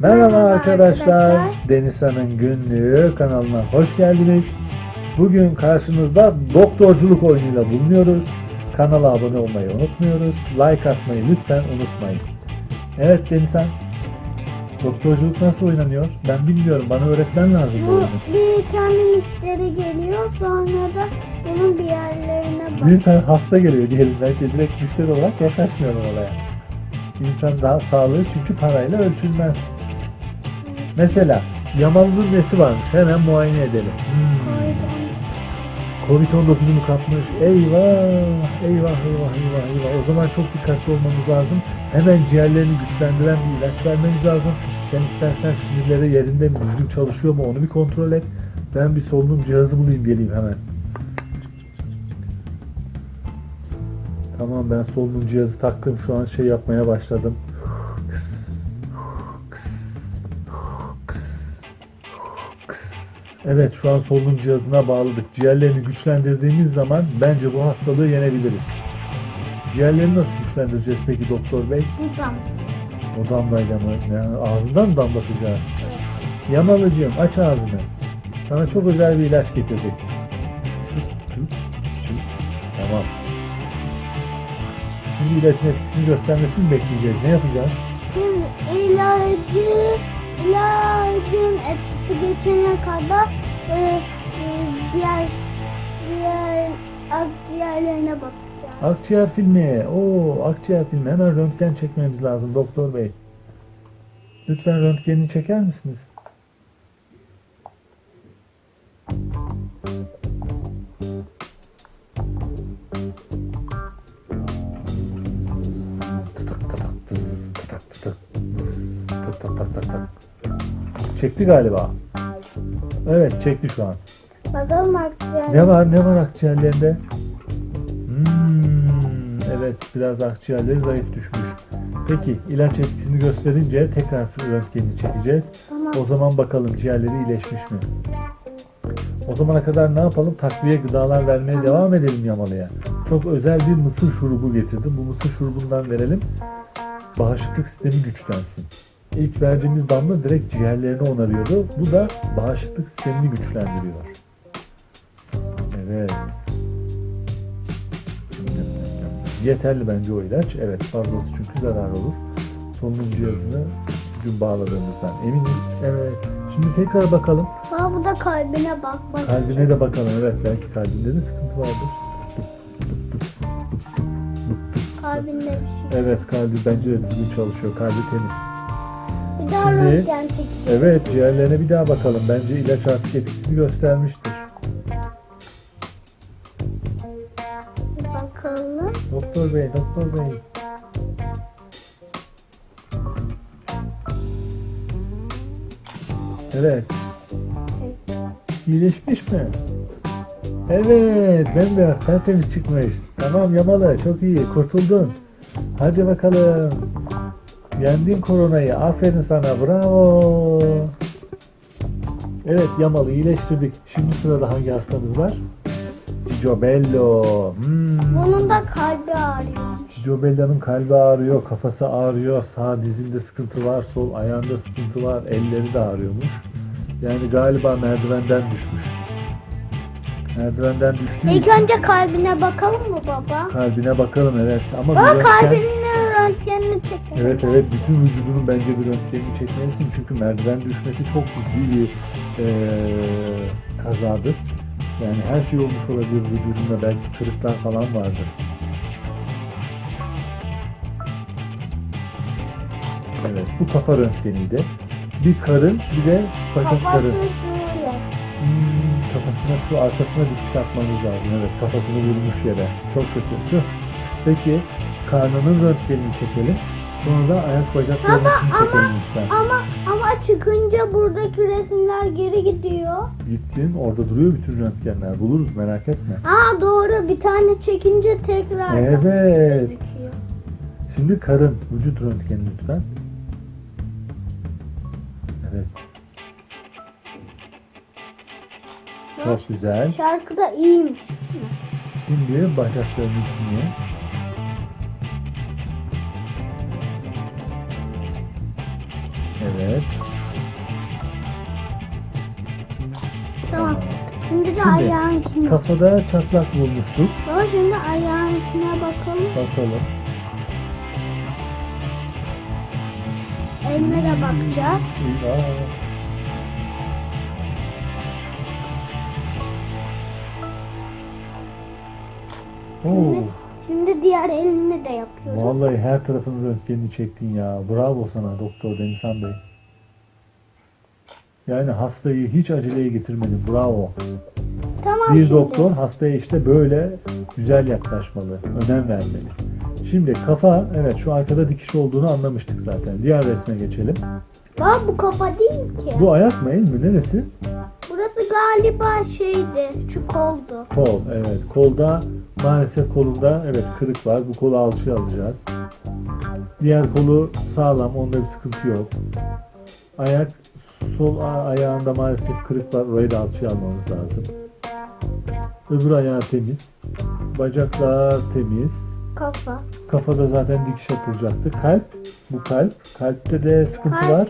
Merhaba arkadaşlar. arkadaşlar. Denizhan'ın günlüğü kanalına hoş geldiniz. Bugün karşınızda doktorculuk oyunuyla bulunuyoruz. Kanala abone olmayı unutmuyoruz. Like atmayı lütfen unutmayın. Evet Denizhan. Doktorculuk nasıl oynanıyor? Ben bilmiyorum. Bana öğretmen lazım bu Bu oyunu. bir tane müşteri geliyor sonra da bunun bir yerlerine bak. Bir tane hasta geliyor diyelim. Bence direkt müşteri olarak yaklaşmıyorum olaya. İnsan daha sağlığı çünkü parayla ölçülmez. Mesela Yamalı'nın nesi varmış? Hemen muayene edelim. Hmm. Covid-19'u mu kapmış? Eyvah! Eyvah eyvah eyvah eyvah. O zaman çok dikkatli olmamız lazım. Hemen ciğerlerini güçlendiren bir ilaç vermemiz lazım. Sen istersen sinirleri yerinde mi, düzgün çalışıyor mu onu bir kontrol et. Ben bir solunum cihazı bulayım geleyim hemen. Tamam ben solunum cihazı taktım. Şu an şey yapmaya başladım. Evet şu an solunum cihazına bağladık. Ciğerlerini güçlendirdiğimiz zaman bence bu hastalığı yenebiliriz. Ciğerleri nasıl güçlendireceğiz peki doktor bey? Buradan. O damlayla mı? Yani ağzından mı damlatacağız? Yamalıcığım aç ağzını. Sana çok özel bir ilaç getirdik. Tamam. Şimdi ilacın etkisini göstermesini bekleyeceğiz. Ne yapacağız? İlacı, ilacın etkisi geçene kadar e, e, diğer diğer akciğerlerine bakacağım. Akciğer filmi. Oo, akciğer filmi. Hemen röntgen çekmemiz lazım doktor bey. Lütfen röntgenini çeker misiniz? Çekti galiba. Evet çekti şu an. Bakalım akciğer. Ne var ne var akciğerlerinde? Hmm, evet biraz akciğerleri zayıf düşmüş. Peki ilaç etkisini gösterince tekrar röntgenini çekeceğiz. Tamam. O zaman bakalım ciğerleri iyileşmiş mi? O zamana kadar ne yapalım? Takviye gıdalar vermeye devam edelim Yamalı'ya. Çok özel bir mısır şurubu getirdim. Bu mısır şurubundan verelim. Bağışıklık sistemi güçlensin. İlk verdiğimiz damla direkt ciğerlerini onarıyordu. Bu da bağışıklık sistemini güçlendiriyor. Evet. Yeterli bence o ilaç. Evet fazlası çünkü zarar olur. Solunum cihazını gün bağladığımızdan eminiz. Evet. Şimdi tekrar bakalım. Aa, bu da kalbine bakmak Kalbine de bakalım. Evet belki kalbinde de sıkıntı vardır. Kalbinde bir şey. Evet kalbi bence de düzgün çalışıyor. Kalbi temiz. Şimdi-. Evet ciğerlerine bir daha bakalım. Bence ilaç artık etkisini göstermiştir. Bakalım. Doktor bey, doktor bey. Evet. İyileşmiş mi? Evet, bembeyaz, tertemiz çıkmış. Tamam Yamalı, çok iyi, kurtuldun. Hadi bakalım. Yendin koronayı, aferin sana, bravo. Evet Yamalı iyileştirdik. Şimdi sırada hangi hastamız var? Cicobello. Hmm. Bunun da kalbi ağrıyormuş. Cicobello'nun kalbi ağrıyor, kafası ağrıyor, sağ dizinde sıkıntı var, sol ayağında sıkıntı var, elleri de ağrıyormuş. Yani galiba merdivenden düşmüş. Merdivenden düştüğü İlk için önce kalbine bakalım mı baba? kalbine bakalım evet. Ama Baba röntgen- kalbinin röntgenini çekelim. Evet evet bütün vücudunun bence bir röntgenini çekmelisin çünkü merdiven düşmesi çok ciddi bir eee, kazadır. Yani her şey olmuş olabilir vücudunda belki kırıklar falan vardır. Evet bu kafa röntgeniydi. Bir karın bir de şöyle. Hmm, kafasına şu arkasına dikiş atmamız lazım. Evet kafasını vurmuş yere. Çok kötü. Peki karnının röntgenini çekelim. Sonra da ayak bacaklarının çekelim lütfen. Ama ama çıkınca buradaki resimler geri gidiyor. Gitsin orada duruyor bütün röntgenler. Buluruz merak etme. Aa doğru bir tane çekince tekrar Evet. gözüküyor. Şimdi karın vücut röntgeni lütfen. Evet. Çok güzel. Şarkı da iyiymiş. Şimdi bacaklarını dinleyelim. Evet. Tamam. Şimdi de Şimdi ayağınkine. Kafada çatlak bulmuştuk. Baba şimdi ayağınkine bakalım. Bakalım. Eline de bakacağız. Aa. Oo, Şimdi diğer elini de yapıyoruz. vallahi her tarafını röntgenini çektin ya. Bravo sana Doktor Denizhan Bey. Yani hastayı hiç aceleye getirmedin. Bravo. Tamam Bir şimdi. doktor hastaya işte böyle güzel yaklaşmalı, önem vermeli. Şimdi kafa, evet şu arkada dikiş olduğunu anlamıştık zaten. Diğer resme geçelim. Baba bu kafa değil ki. Bu ayak mı, el mi, neresi? Burası galiba şeydi. Şu koldu. Kol, evet. Kolda maalesef kolunda evet kırık var. Bu kolu alçıya alacağız. Diğer kolu sağlam, onda bir sıkıntı yok. Ayak, sol ayağında maalesef kırık var. Orayı da alçıya almamız lazım. Öbür ayağı temiz. Bacaklar temiz. Kafa. Kafada zaten dikiş atılacaktı. Kalp, bu kalp. Kalpte de sıkıntı Kalp, var.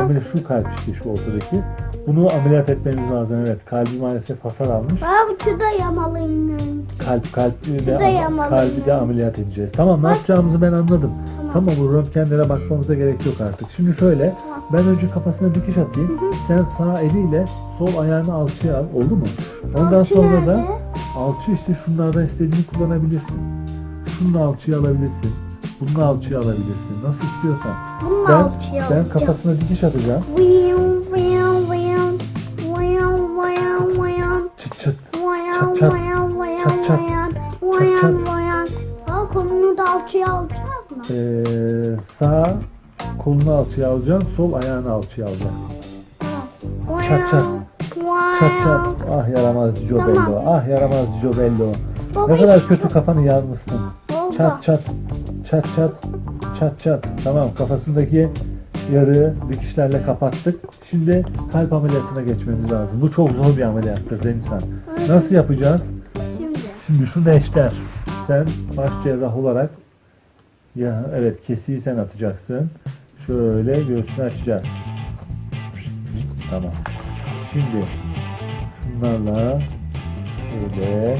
Ameliyat şu kalp işte şu ortadaki. Bunu ameliyat etmemiz lazım evet. Kalbi maalesef hasar almış. Baba şu da yamalıyım. Kalp kalbi de yamalı. kalbi de ameliyat edeceğiz. Tamam ne yapacağımızı ben anladım. Tamam. Tamam bu röntgenlere bakmamıza gerek yok artık. Şimdi şöyle Tamam. Ben önce kafasına dikiş atayım. Sen sağ eliyle sol ayağını alçıya al. Oldu mu? Ondan Alçı sonra da nerede? alçı işte şunlardan istediğini kullanabilirsin. Şunu alçıya alabilirsin. Bunu alçıya alabilirsin. Nasıl istiyorsan. Bunun Ben, ben alacağım. kafasına dikiş atacağım. Vıyım vıyım vıyım. Vıyım vıyım vıyım. Çıt çıt. Vıyım Çat çat. vıyım vıyım Çat çat. Çat. Baba kolunu da alçıya alacağız mı? Ee, sağ kolunu alçıya alacaksın. Sol ayağını alçıya alacaksın. Çat çat. Çat çat. Ah yaramaz Cico Tamam. Bello. Ah yaramaz Cico Bello. Baba Ne kadar kötü kafanı yarmışsın. Çat çat. Çat çat. Çat çat. Tamam kafasındaki yarığı dikişlerle kapattık. Şimdi kalp ameliyatına geçmemiz lazım. Bu çok zor bir ameliyattır Denizhan. Nasıl yapacağız? Şimdi. Şimdi şu neşter. Sen baş cerrah olarak ya evet kesiyi sen atacaksın. Şöyle göğsünü açacağız. Tamam. Şimdi şunlarla böyle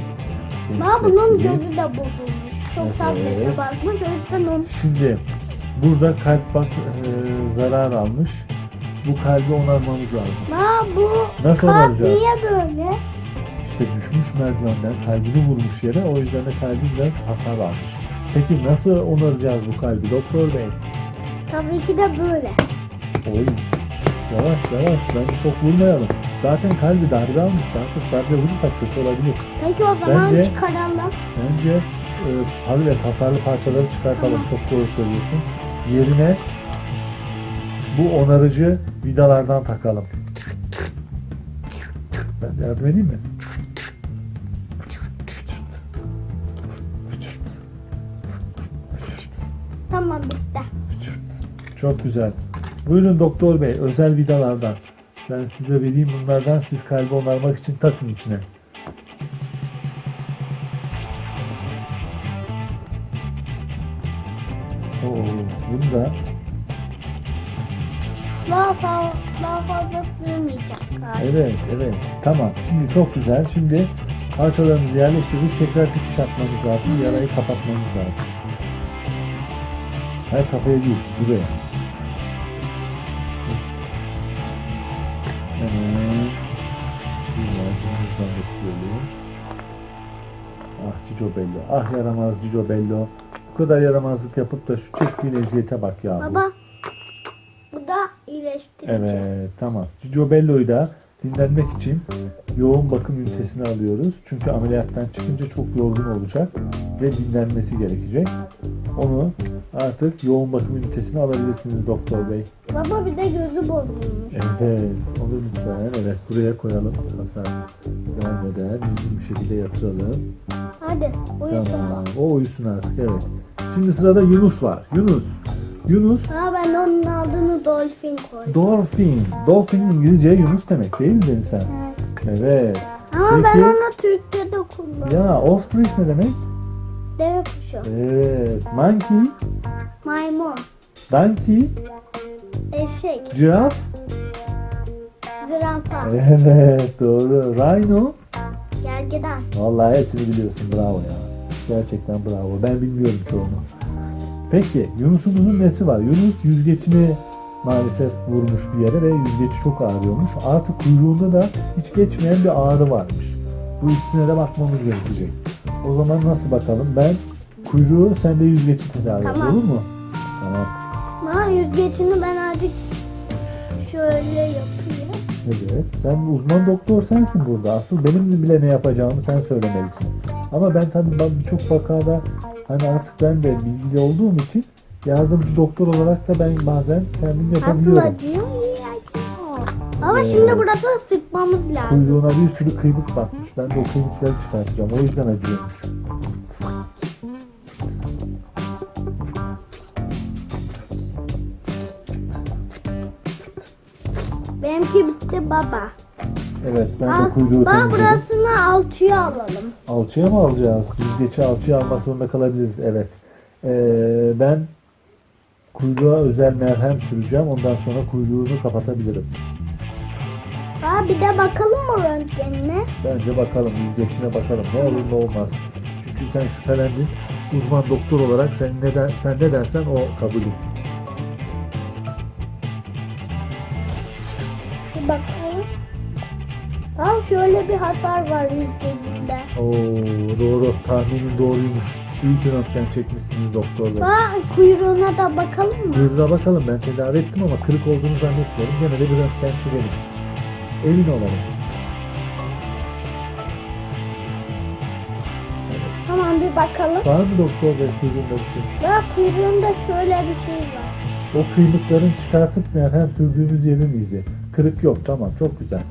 Baba bunun gözü de bozulmuş. Çok Evet. tablete bakmış. O yüzden onu Şimdi burada kalp bak e, zarar almış. Bu kalbi onarmamız lazım. Baba bu Nasıl kalp onaracağız? niye böyle? İşte düşmüş merdivenden kalbini vurmuş yere o yüzden de kalbi biraz hasar almış. Peki nasıl onaracağız bu kalbi doktor bey? Tabii ki de böyle. Oy yavaş yavaş bence çok vurmayalım. Zaten kalbi darbe almış daha çok darbe vurursak kötü olabilir. Peki o zaman Bence- çıkaralım. Bence e, evet hasarlı parçaları çıkartalım çok doğru söylüyorsun. Yerine bu onarıcı vidalardan takalım. Ben yardım edeyim mi? Çok güzel. Buyurun doktor bey özel vidalardan. Ben size vereyim bunlardan siz kalbi onarmak için takın içine. Oo, bunu da Daha fazla, daha fazla sığmayacak evet evet tamam şimdi çok güzel şimdi parçalarımızı yerleştirdik tekrar dikiş atmamız lazım yarayı kapatmamız lazım. Hayır kafaya değil buraya. Bello. Ah yaramaz Cico Bello. Bu kadar yaramazlık yapıp da şu çektiğin eziyete bak ya. Baba bu da iyileştirici. Evet tamam. Cico Bello'yu da dinlenmek için yoğun bakım ünitesine alıyoruz. Çünkü ameliyattan çıkınca çok yorgun olacak ve dinlenmesi gerekecek. Onu artık yoğun bakım ünitesine alabilirsiniz doktor bey. Baba bir de gözü bozulmuş. Evet, onu lütfen evet buraya koyalım. Hasar vermeden düzgün bir şekilde yatıralım. Hadi uyusun. Tamam, o uyusun artık evet. Şimdi sırada Yunus var. Yunus. Yunus Ha ben onun adını dolphin koydum. Dolphin. Dolphin İngilizce Yunus demek değil mi Deniz sen? Evet. Evet. Ama ben Peki, onu Türkçe'de kullandım. ya ostrich ne demek? Deve kuşu. Evet. Monkey, Maymun. donkey, Eşek. Giraf? Zürafa. Evet doğru. Rhino? Gergedan. Vallahi hepsini biliyorsun. Bravo ya. Gerçekten bravo. Ben bilmiyorum çoğunu. Peki Yunus'umuzun nesi var? Yunus yüzgeçini maalesef vurmuş bir yere ve yüzgeci çok ağrıyormuş. Artı kuyruğunda da hiç geçmeyen bir ağrı varmış. Bu ikisine de bakmamız gerekecek. O zaman nasıl bakalım? Ben kuyruğu sen de yüzgeci tedavi. Tamam. Olur mu? Tamam. Ha yüzgecini ben azıcık şöyle yapayım. Evet. Sen uzman doktor sensin burada. Asıl benim bile ne yapacağımı sen söylemelisin. Ama ben tabii ben birçok vakada hani artık ben de bilgili olduğum için yardımcı doktor olarak da ben bazen kendim yapabiliyorum. İyi acıyor. Ama Ee, şimdi burada sıkmamız lazım. Kuyruğuna bir sürü kıymık batmış. Ben de o kıymıkları çıkartacağım. O yüzden acıyormuş. Bitti baba. Evet ben de Al, kuyruğu bak temizledim. burasını alçıya alalım. Alçıya mı alacağız? Yüzgeci alçıya almak zorunda kalabiliriz. Evet. Ee, ben kuyruğa özel merhem süreceğim. Ondan sonra kuyruğunu kapatabilirim. Ha bir de bakalım mı röntgenine? Bence bakalım, yüzgeçine bakalım. Ne olur ne olmaz. Çünkü sen şüphelendin. Uzman doktor olarak sen ne, der, sen ne dersen o kabulüm. Bir bakalım. Ha şöyle bir hasar var yüzgecinde. Oo doğru. Tahminin doğruymuş. İyi ki röntgen çekmişsiniz doktorlar. Ha kuyruğuna da bakalım mı? Kuyruğuna bakalım. Ben tedavi ettim ama kırık olduğunu zannetmiyorum. Gene de bir röntgen çekelim. Emin olalım. Tamam bir bakalım. Var mı doktor bey kuyruğunda bir şey? Bak kuyruğunda şöyle bir şey var. O kıymıkların çıkartıp merhem sürdüğümüz yerin izi. Kırık yok tamam çok güzel.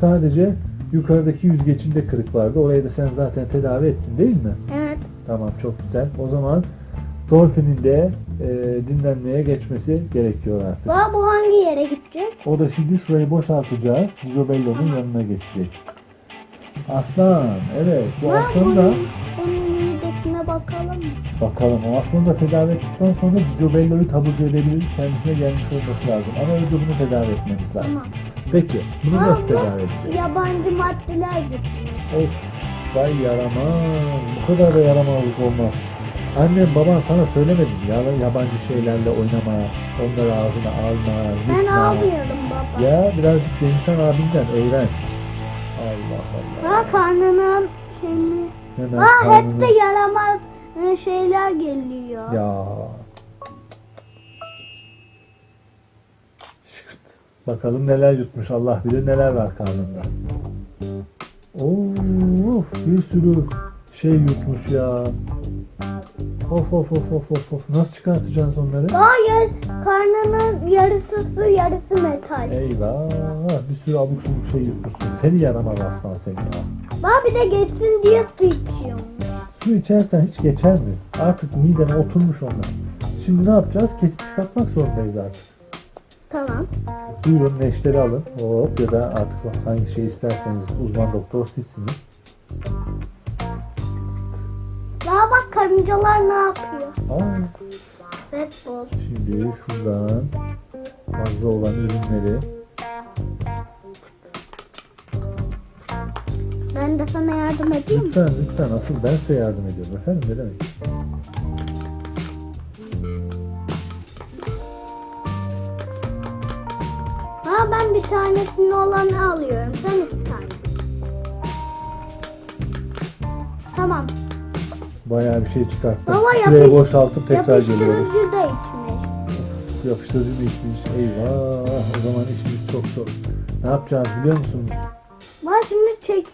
Sadece yukarıdaki yüzgeçinde kırık vardı. Orayı da sen zaten tedavi ettin değil mi? Evet. Tamam çok güzel. O zaman Dolphin'in de e, dinlenmeye geçmesi gerekiyor artık. Bak bu hangi yere gidecek? O da şimdi şurayı boşaltacağız. Gigobello'nun yanına geçecek. Aslan evet bu aslan da bakalım aslında tedavi ettikten sonra Gigobello'yu taburcu edebiliriz. Kendisine gelmiş olması lazım. Ama önce bunu tedavi etmemiz lazım. Tamam. Peki bunu Ha, nasıl tedavi edeceğiz? Yabancı maddeler gitmiş. Of vay yaramaz. Bu kadar da yaramazlık olmaz. Annem baban sana söylemedi mi? Ya, yabancı şeylerle oynama, onları ağzına alma, Ben yutma. almıyorum baba. Ya birazcık Denizhan abinden öğren. Allah Allah. Ha karnının şeyini. Hemen Ha hep de yaramaz e, şeyler geliyor. Ya. Şırt. Bakalım neler yutmuş Allah bilir neler var karnında. Of bir sürü şey yutmuş ya. Of of of of of of. Nasıl çıkartacağız onları? Hayır karnının yarısı su yarısı metal. Eyvah bir sürü abuk subuk şey yutmuşsun. Seni yaramaz aslan seni ya. Bak bir de geçsin diye su içiyorum. Su içersen hiç geçer mi? Artık midene oturmuş onlar. Şimdi ne yapacağız? Kesip çıkartmak zorundayız artık. Tamam. Buyurun neşteri alın. Hop ya da artık hangi şey isterseniz uzman doktor sizsiniz. Daha bak karıncalar ne yapıyor? Aa, Bull. şimdi şuradan fazla olan ürünleri Ben de sana yardım edeyim mi? lütfen lütfen asıl ben size yardım ediyorum efendim ne demek? Ha ben bir tanesini olanı alıyorum. Sen iki tane. Tamam. Bayağı bir şey çıkarttım. Baba, Şuraya yapış- boşaltıp tekrar geliyoruz. Yapıştırıcı da içmiş. Yapıştırıcı mı içmiş? Eyvah o zaman işimiz çok zor. Ne yapacağız biliyor musunuz? Bak şimdi çek.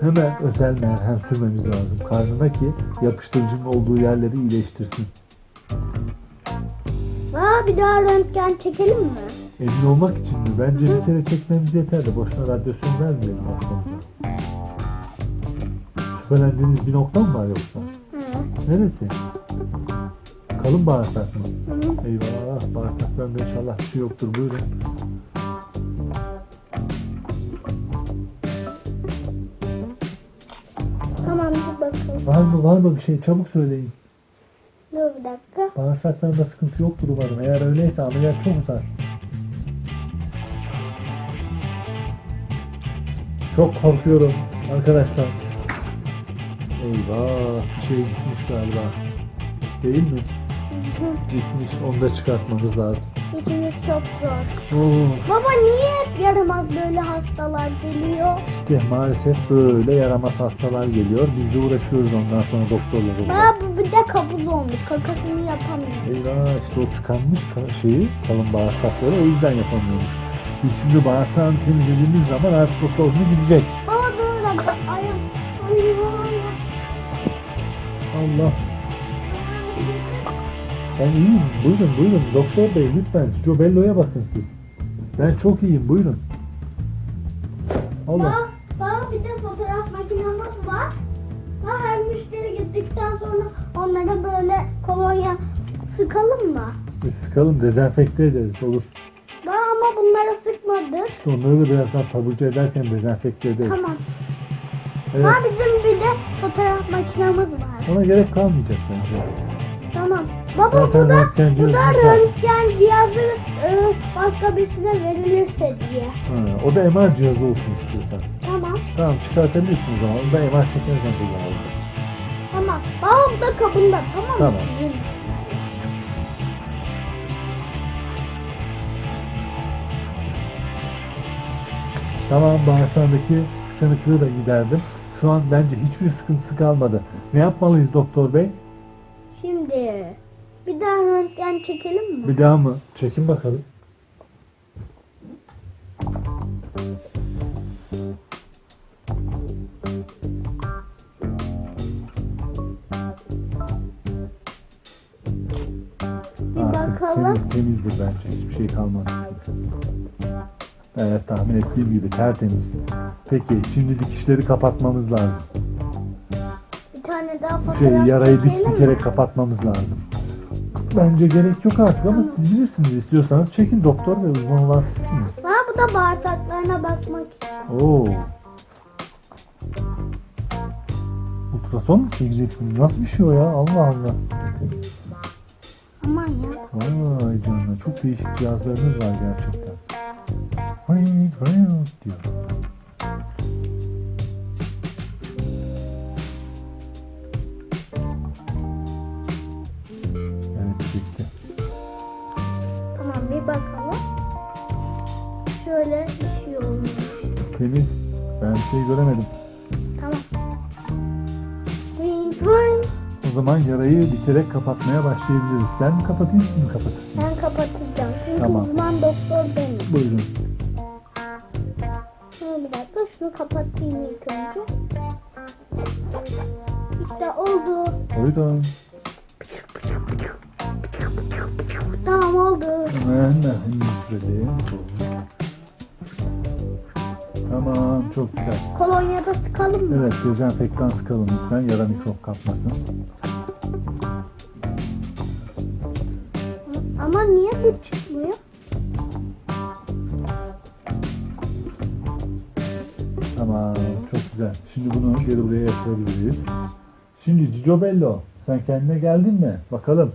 Hemen özel merhem sürmemiz lazım karnına ki yapıştırıcının olduğu yerleri iyileştirsin. Ha bir daha röntgen çekelim mi? Emin olmak için mi? Bence bir kere çekmemiz yeter de boşuna radyasyon vermeyelim hastamıza. Şüphelendiğiniz bir nokta mı var yoksa? Hı. Neresi? Kalın bağırsak mı? Hı. Eyvah bağırsaklarında inşallah bir şey yoktur buyurun. Var mı var mı bir şey çabuk söyleyin. Dur bir dakika. Bağırsaklarında sıkıntı yoktur umarım. Eğer öyleyse ameliyat çok uzar. Çok korkuyorum arkadaşlar. Eyvah bir şey gitmiş galiba. Değil mi? Gitmiş onu da çıkartmamız lazım. İçimiz çok zor. Oo, Baba niye hep yaramaz böyle hastalar geliyor? işte maalesef böyle yaramaz hastalar geliyor. Biz de uğraşıyoruz ondan sonra doktorlarla. Baba bu bir de kabul olmuş. Kakasını yapamıyor. Eyvah işte o tıkanmış ka- şeyi kalın bağırsakları o yüzden yapamıyormuş. Biz şimdi bağırsağını temizlediğimiz zaman artık o sorunu gidecek. Baba dur da bak ayağım. Ayağım. Allah. Ben iyiyim. Buyurun buyurun. Doktor bey lütfen. Jobello'ya bakın siz. Ben çok iyiyim. Buyurun. Allah. Baba bir de fotoğraf makinemiz var. Baba her müşteri gittikten sonra onlara böyle kolonya sıkalım mı? Bir sıkalım dezenfekte ederiz. Olur. Baba ama bunlara sıkmadık. İşte onları da birazdan taburcu ederken dezenfekte ederiz. Tamam. Evet. Baba bizim bir de fotoğraf makinemiz var. Ona gerek kalmayacak bence. Tamam. Baba Zaten bu da bu da röntgen cihazı e, başka birisine verilirse diye. Ha, o da MR cihazı olsun istiyorsan. Tamam. Tamam çıkartabilirsin o zaman. Onu da MR çekerken kullanalım. Tamam. Baba bu da kabında tamam mı? Tamam. Sizin. Tamam bağırsağındaki tıkanıklığı da giderdim. Şu an bence hiçbir sıkıntısı kalmadı. Ne yapmalıyız doktor bey? Şimdi röntgen çekelim mi? Bir daha mı? Çekin bakalım. Artık bakalım. temiz temizdir bence. Hiçbir şey kalmadı çünkü. Evet tahmin ettiğim gibi tertemiz. Peki şimdi dikişleri kapatmamız lazım. Bir tane daha Bu fotoğraf şey yarayı dik çekelim mi? dikerek kapatmamız lazım. Bence gerek yok artık ama siz bilirsiniz. İstiyorsanız çekin doktor ve uzman olan sizsiniz. Ha bu da bağırsaklarına bakmak için. Oo. Ultrason mu çekeceksiniz? Nasıl bir şey o ya? Allah Allah. Aman ya. Vay canına. Çok değişik cihazlarınız var gerçekten. Hayır, hayır diyor. Temiz. Ben bir şey göremedim. Tamam. O zaman yarayı dikerek kapatmaya başlayabiliriz. Ben mi kapatayım siz mi kapatırsınız? Ben kapatacağım. Çünkü Tamam. uzman doktor benim. Buyurun. Şunu bir dakika şunu kapatayım ilk önce. İşte oldu. Buyurun. Tamam çok güzel. Kolonya da sıkalım mı? Evet dezenfektan sıkalım lütfen yara mikrop kapmasın. Ama niye bu çıkmıyor? Tamam çok güzel. Şimdi bunu geri buraya yatırabiliriz. Şimdi Cicio Bello sen kendine geldin mi? Bakalım.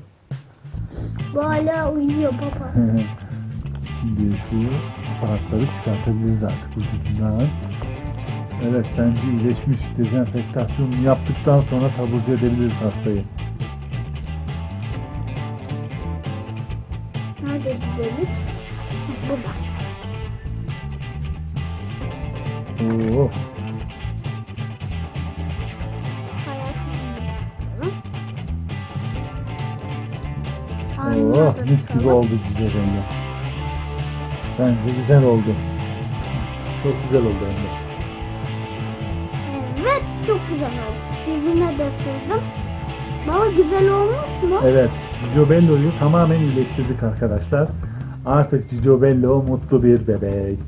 Bu hala uyuyor baba. Şimdi şu aparatları çıkartabiliriz artık vücudundan. Evet bence iyileşmiş dezenfektasyonunu yaptıktan sonra taburcu edebiliriz hastayı. Nerede güzellik? Burada. Oo, oh, mis gibi oldu Bello. Bence güzel oldu. Çok güzel oldu hem de. Evet çok güzel oldu. Yüzüme de sürdüm. Baba güzel olmuş mu? Evet, Cicio Bello'yu tamamen iyileştirdik arkadaşlar. Artık Cicio Bello mutlu bir bebek.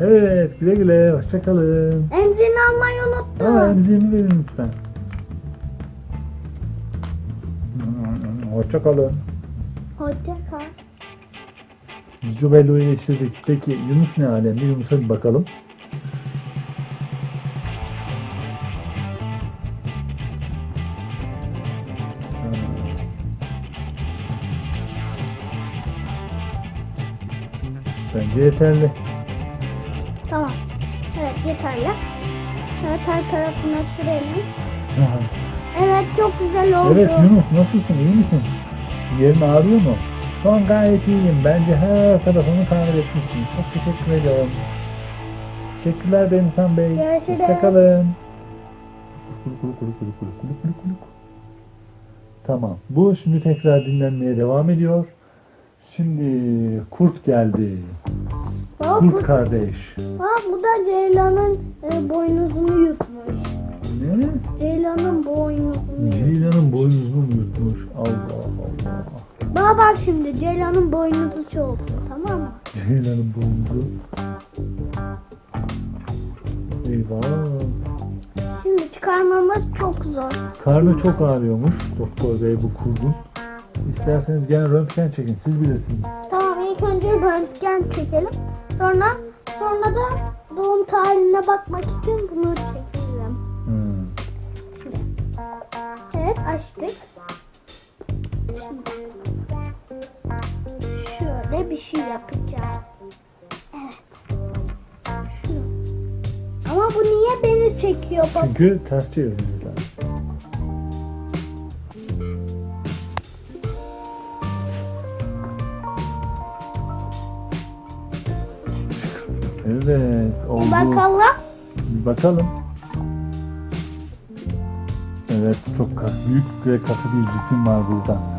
Evet, güle güle, hoşçakalın. Emzini almayı unuttum. Aa, emziğimi verin lütfen. Hoşçakalın. Hoşça kal. Cicio Bello'yu iyileştirdik. Peki Yunus ne alemde? Yunus'a bir bakalım. Bence yeterli. Tamam. Evet yeterli. Evet her tarafına sürelim. Evet çok güzel oldu. evet Yunus nasılsın iyi misin? Yerin ağrıyor mu? Şu an gayet iyiyim. Bence her tarafını tamir etmişsiniz. Çok teşekkür ediyorum. Teşekkürler Denizhan Bey. Görüşürüz. Hoşçakalın. Kuluk kuluk kuluk kuluk kuluk kuluk kuluk kuluk. Tamam. Bu şimdi tekrar dinlenmeye devam ediyor. Şimdi kurt geldi. Baba, Kurt bu, kardeş. baba, bu da Ceylan'ın e, boynuzunu yutmuş. Ne? Ceylan'ın boynuzunu. Ceylan'ın boynuzunu mu yutmuş? Allah Allah. Baba bak şimdi Ceylan'ın boynuzu çoğulsun tamam mı? Ceylan'ın boynuzu. Eyvah. Şimdi çıkarmamız çok zor. Karnı çok ağrıyormuş doktor bey bu kurdun. İsterseniz gene röntgen çekin siz bilirsiniz. Tamam ilk önce röntgen çekelim. Sonra sonra da doğum tarihine bakmak için bunu çekelim. Hmm. Şimdi. Evet açtık. Şimdi. Bir şey yapacağız. Evet. Şu. Ama bu niye beni çekiyor bak? Çünkü ters çevirmeniz lazım. Evet oldu. Bakalım. Bir bakalım. Evet çok büyük ve katı bir cisim var burada.